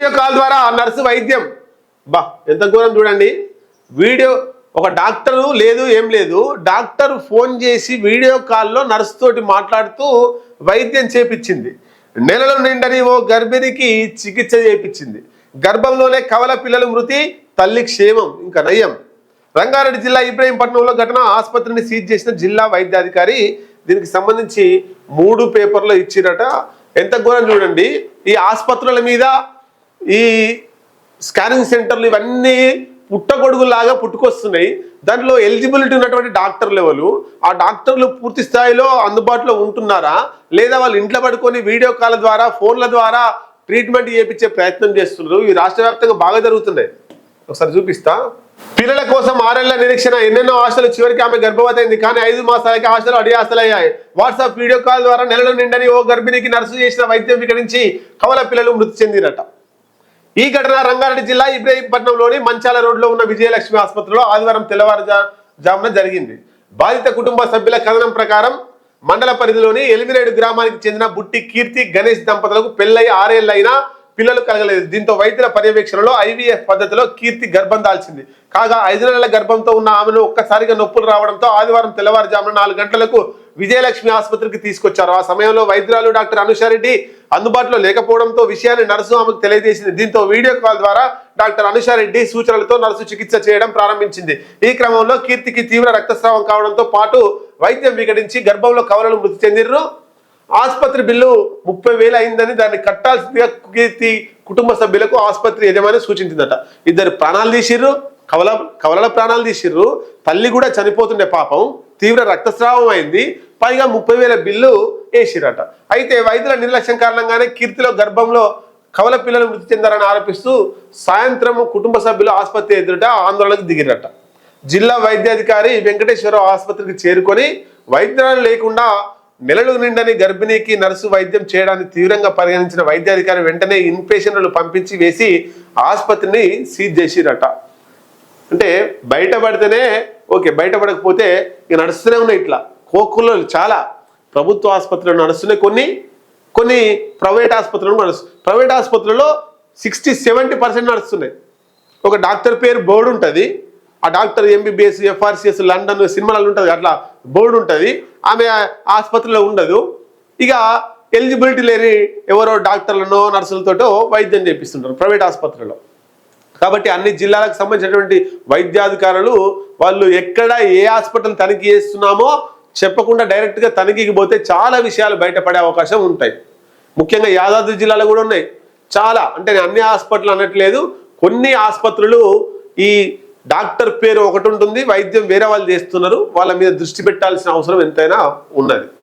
Video call ద్వారా ఆ nurse వైద్యం. బా ఎంత ఘోరం చూడండి. వీడియో ఒక డాక్టరు లేదు ఏం లేదు. డాక్టర్ ఫోన్ చేసి వీడియో కాల్లో నర్సు తోటి మాట్లాడుతూ వైద్యం చేపించింది. నెలలు నిండని ఓ గర్భిణికి చికిత్స చేపించింది. గర్భంలోనే కవల పిల్లలు మృతి తల్లి క్షేమం ఇంకా నయం. రంగారెడ్డి జిల్లా ఇబ్రహీంపట్నంలో ఘటన ఆసుపత్రిని సీజ్ చేసిన జిల్లా వైద్యాధికారి దీనికి సంబంధించి మూడు పేపర్లు ఇచ్చిరట. ఎంత ఘోరం చూడండి. ఈ ఆసుపత్రుల మీద ఈ స్కానింగ్ సెంటర్లు ఇవన్నీ పుట్టగొడుగులాగా పుట్టుకొస్తున్నాయి. దాంట్లో ఎలిజిబిలిటీ ఉన్నటువంటి డాక్టర్ లెవెల్ ఆ డాక్టర్లు పూర్తి స్థాయిలో అందుబాటులో ఉంటున్నారా? లేదా వాళ్ళు ఇంట్లో పడుకొని వీడియో కాల్ ద్వారా ఫోన్ల ద్వారా ట్రీట్మెంట్ చేయించే ప్రయత్నం చేస్తున్నారు. ఈ రాష్ట్ర వ్యాప్తంగా బాగా జరుగుతున్నాయి. ఒకసారి చూపిస్తా. పిల్లల కోసం ఆరేళ్ళ నిరీక్షణ ఎన్నెన్నో ఆశలు చివరికి ఆమె గర్భవతి కానీ ఐదు మాసాలకి ఆశలు అడి ఆశలయ్యాయి. వాట్సాప్ వీడియో కాల్ ద్వారా నెలలు నిండని ఓ గర్భిణికి నర్సు చేసిన వైద్యం వికరించి కవల పిల్లలు మృతి చెందిరట. ఈ ఘటన రంగారెడ్డి జిల్లా ఇబ్రహీంపట్నంలోని మంచాల రోడ్లో ఉన్న విజయలక్ష్మి ఆసుపత్రిలో ఆదివారం తెల్లవారుజామున జరిగింది. బాధిత కుటుంబ సభ్యుల కథనం ప్రకారం మండల పరిధిలోని ఎలిమినేడు గ్రామానికి చెందిన బుట్టి కీర్తి గణేష్ దంపతులకు పెళ్ళై ఆరేళ్ళైనా పిల్లలు కలగలేదు. దీంతో వైద్యుల పర్యవేక్షణలో ఐవీఎఫ్ పద్ధతిలో కీర్తి గర్భం దాల్చింది. కాగా ఐదు నెలల గర్భంతో ఉన్న ఆమెను ఒక్కసారిగా నొప్పులు రావడంతో ఆదివారం తెల్లవారుజామున నాలుగు గంటలకు విజయలక్ష్మి ఆసుపత్రికి తీసుకొచ్చారు. ఆ సమయంలో వైద్యురాలు డాక్టర్ అనుషారెడ్డి అందుబాటులో లేకపోవడంతో విషయాన్ని నర్సు ఆమెకు తెలియజేసింది. దీంతో వీడియో కాల్ ద్వారా డాక్టర్ అనుషారెడ్డి సూచనలతో నర్సు చికిత్స చేయడం ప్రారంభించింది. ఈ క్రమంలో కీర్తికి తీవ్ర రక్తస్రావం కావడంతో పాటు వైద్యం వికటించి గర్భంలో కవలలు మృతి చెందిర్రు. ఆసుపత్రి బిల్లు ముప్పై వేలు అయిందని దాన్ని కట్టాల్సిందిగా కీర్తి కుటుంబ సభ్యులకు ఆసుపత్రి యజమాని సూచించిందట. ఇద్దరు ప్రాణాలు తీసిర్రు కవల కవలల ప్రాణాలు తీసిర్రు. తల్లి కూడా చనిపోతుండే పాపం. తీవ్ర రక్తస్రావం అయింది. పైగా ముప్పై వేల బిల్లు వేసిరట. అయితే వైద్యుల నిర్లక్ష్యం కారణంగానే కీర్తిలో గర్భంలో కవల పిల్లలు మృతి చెందారని ఆరోపిస్తూ సాయంత్రం కుటుంబ సభ్యులు ఆసుపత్రి ఎదురుట ఆందోళనకు దిగిరట. జిల్లా వైద్యాధికారి వెంకటేశ్వరరావు ఆసుపత్రికి చేరుకొని వైద్యులు లేకుండా నెలలు నిండని గర్భిణికి నర్సు వైద్యం చేయడాన్ని తీవ్రంగా పరిగణించిన వైద్యాధికారి వెంటనే ఇన్పేషెంట్లు పంపించి వేసి ఆసుపత్రిని సీజ్ చేసిరట. అంటే బయటపడితేనే ఓకే బయటపడకపోతే ఇక నడుస్తూనే ఉన్నాయి ఇట్లా. కోకుల్లో చాలా ప్రభుత్వ ఆసుపత్రులు నడుస్తున్నాయి. కొన్ని కొన్ని ప్రైవేట్ ఆసుపత్రులు నడుస్తు ప్రైవేట్ ఆసుపత్రుల్లో సిక్స్టీ సెవెంటీ పర్సెంట్ నడుస్తున్నాయి. ఒక డాక్టర్ పేరు బోర్డు ఉంటుంది. ఆ డాక్టర్ ఎంబీబీఎస్ ఎఫ్ఆర్సిఎస్ లండన్ సినిమాలలో ఉంటుంది. అట్లా బోర్డు ఉంటుంది. ఆమె ఆసుపత్రిలో ఉండదు. ఇక ఎలిజిబిలిటీ లేని ఎవరో డాక్టర్లనో నర్సులతోటో వైద్యం చేపిస్తుంటారు ప్రైవేట్ ఆసుపత్రిలో. కాబట్టి అన్ని జిల్లాలకు సంబంధించినటువంటి వైద్యాధికారులు వాళ్ళు ఎక్కడ ఏ హాస్పిటల్ తనిఖీ చేస్తున్నామో చెప్పకుండా డైరెక్ట్గా తనిఖీకి పోతే చాలా విషయాలు బయటపడే అవకాశం ఉంటాయి. ముఖ్యంగా యాదాద్రి జిల్లాలో కూడా ఉన్నాయి. చాలా అంటే అన్ని హాస్పిటల్ అనట్లేదు. కొన్ని ఆసుపత్రులు ఈ డాక్టర్ పేరు ఒకటి ఉంటుంది వైద్యం వేరే వాళ్ళు చేస్తున్నారు. వాళ్ళ మీద దృష్టి పెట్టాల్సిన అవసరం ఎంతైనా ఉన్నది.